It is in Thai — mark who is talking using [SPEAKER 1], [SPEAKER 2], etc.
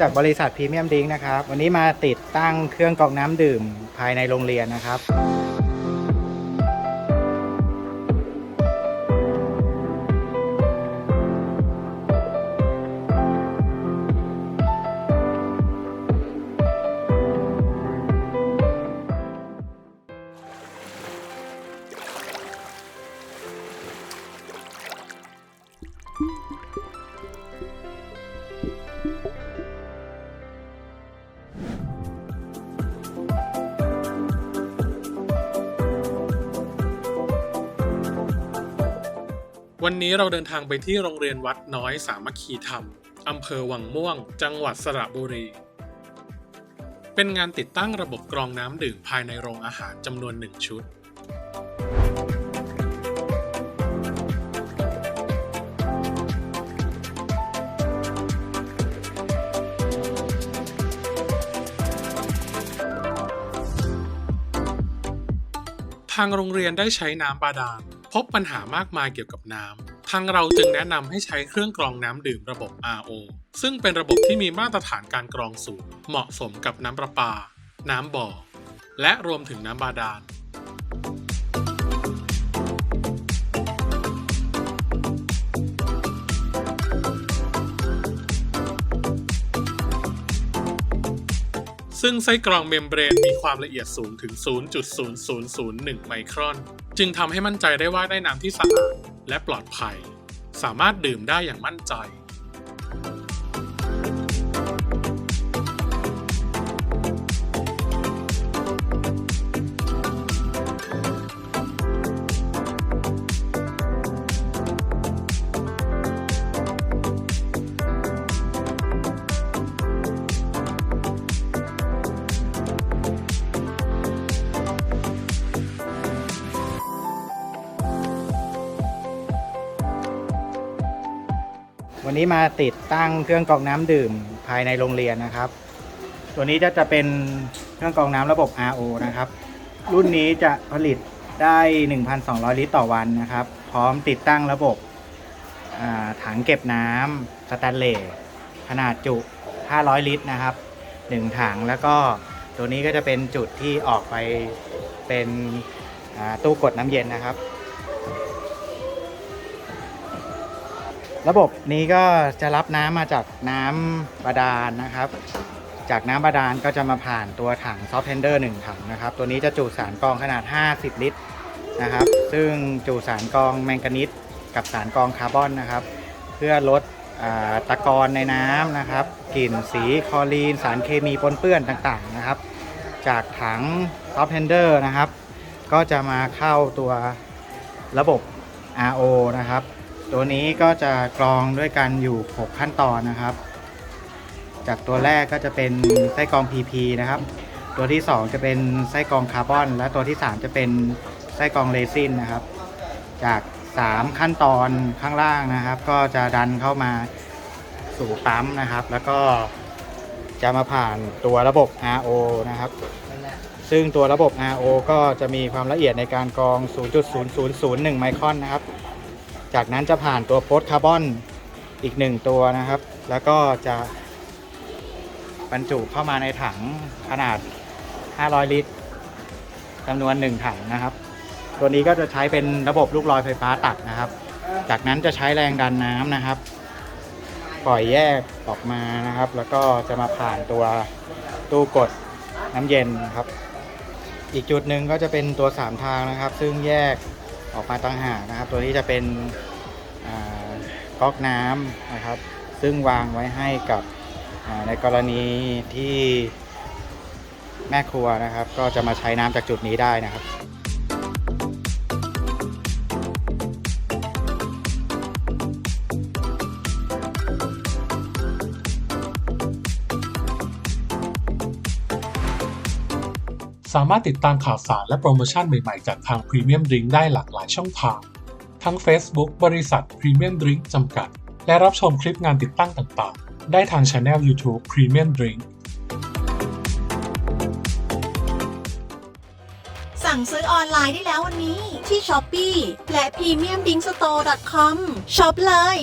[SPEAKER 1] จากบริษัทพรีเมียมดิงนะครับ วันนี้มาติดตั้งเครื่องกรองน้ำดื่มภายในโรงเรียนนะครับ
[SPEAKER 2] วันนี้เราเดินทางไปที่โรงเรียนวัดน้อยสามัคคีธรรม อำเภอวังม่วง จังหวัดสระบุรี เป็นงานติดตั้งระบบกรองน้ำดื่มภายในโรงอาหารจำนวนหนึ่งชุด ทางโรงเรียนได้ใช้น้ำบาดาล พบปัญหามากมายเกี่ยวกับน้ำ ทางเราจึงแนะนำให้ใช้เครื่องกรองน้ำดื่มระบบ RO ซึ่งเป็นระบบที่มีมาตรฐานการกรองสูง เหมาะสมกับน้ำประปา น้ำบ่อ และรวมถึงน้ำบาดาล ซึ่งไส้กรองเมมเบรนมีความละเอียดสูงถึง 0.0001 ไมครอน จึงทำให้มั่นใจได้ว่าได้น้ำที่สะอาดและปลอดภัย สามารถดื่มได้อย่างมั่นใจ
[SPEAKER 1] วันนี้มาติดตั้งเครื่องกรองน้ำดื่มภายในโรงเรียนนะครับ ตัวนี้จะจะเป็นเครื่องกรองน้ำระบบ RO นะครับ รุ่นนี้จะผลิตได้ 1,200 ลิตรต่อวันนะครับ พร้อมติดตั้งระบบถังเก็บน้ำสแตนเลสขนาดจุ 500 ลิตรนะครับ 1 ถังแล้วก็ตัวนี้ก็จะเป็นจุดที่ออกไปเป็นตู้กดน้ำเย็นนะครับ ระบบนี้ก็จะรับน้ำมาจากน้ำบาดาลนะครับ จากน้ำบาดาลก็จะมาผ่านตัวถังซอฟต์เทนเดอร์1ถังนะครับ ตัวนี้จะจุสารกรองขนาด 50 ลิตรนะครับ ซึ่งจุสารกรองแมงกานีสกับสารกรองคาร์บอนนะครับ เพื่อลดอตะกอนในน้ำนะครับ กลิ่นสีคลอรีน สารเคมีปนเปื้อนต่างๆนะครับ จากถังซอฟต์เทนเดอร์นะครับ ก็จะมาเข้าตัวระบบ RO นะครับ ตัวนี้ก็จะกรองด้วยกันอยู่ 6 ขั้นตอนนะครับ จากตัวแรกก็จะเป็นไส้กรอง PP นะครับ ตัวที่ 2 จะเป็นไส้กรองคาร์บอน และตัวที่ 3 จะเป็นไส้กรองเรซินนะครับ จาก 3 ขั้นตอนข้างล่างนะครับ ก็จะดันเข้ามาสู่ปั๊มนะครับ แล้วก็จะมาผ่านตัวระบบ RO นะครับ ซึ่งตัวระบบ RO ก็จะมีความละเอียดในการกรอง 0.0001 ไมครอนนะครับ จากนั้นจะผ่านตัวโพสคาร์บอนอีกหนึ่งตัวนะครับ แล้วก็จะบรรจุเข้ามาในถังขนาด 500 ลิตรจำนวน 1 ถังนะครับ ตัวนี้ก็จะใช้เป็นระบบลูกลอยไฟฟ้าตัดนะครับ จากนั้นจะใช้แรงดันน้ำนะครับ ปล่อยแยกออกมานะครับ แล้วก็จะมาผ่านตัวตู้กดน้ำเย็นนะครับ อีกจุดหนึ่งก็จะเป็นตัว 3 ทางนะครับ ซึ่งแยก ออกมาตั้งหากนะครับ ตัวนี้จะเป็นก๊อกน้ำนะครับ ซึ่งวางไว้ให้กับในกรณีที่แม่ครัวนะครับ ก็จะมาใช้น้ำจากจุดนี้ได้นะครับ
[SPEAKER 2] สามารถติดตามข่าวสารและโปรโมชั่นใหม่ๆ จากทาง Premium Drink ได้หลากหลายช่องทาง ทั้ง Facebook บริษัท Premium Drink จำกัด และรับชมคลิปงานติดตั้งต่างๆ ได้ทาง Channel YouTube Premium Drink
[SPEAKER 3] สั่งซื้อออนไลน์ได้แล้ววันนี้ที่ Shopee และ premiumdingstore.com ช็อปเลย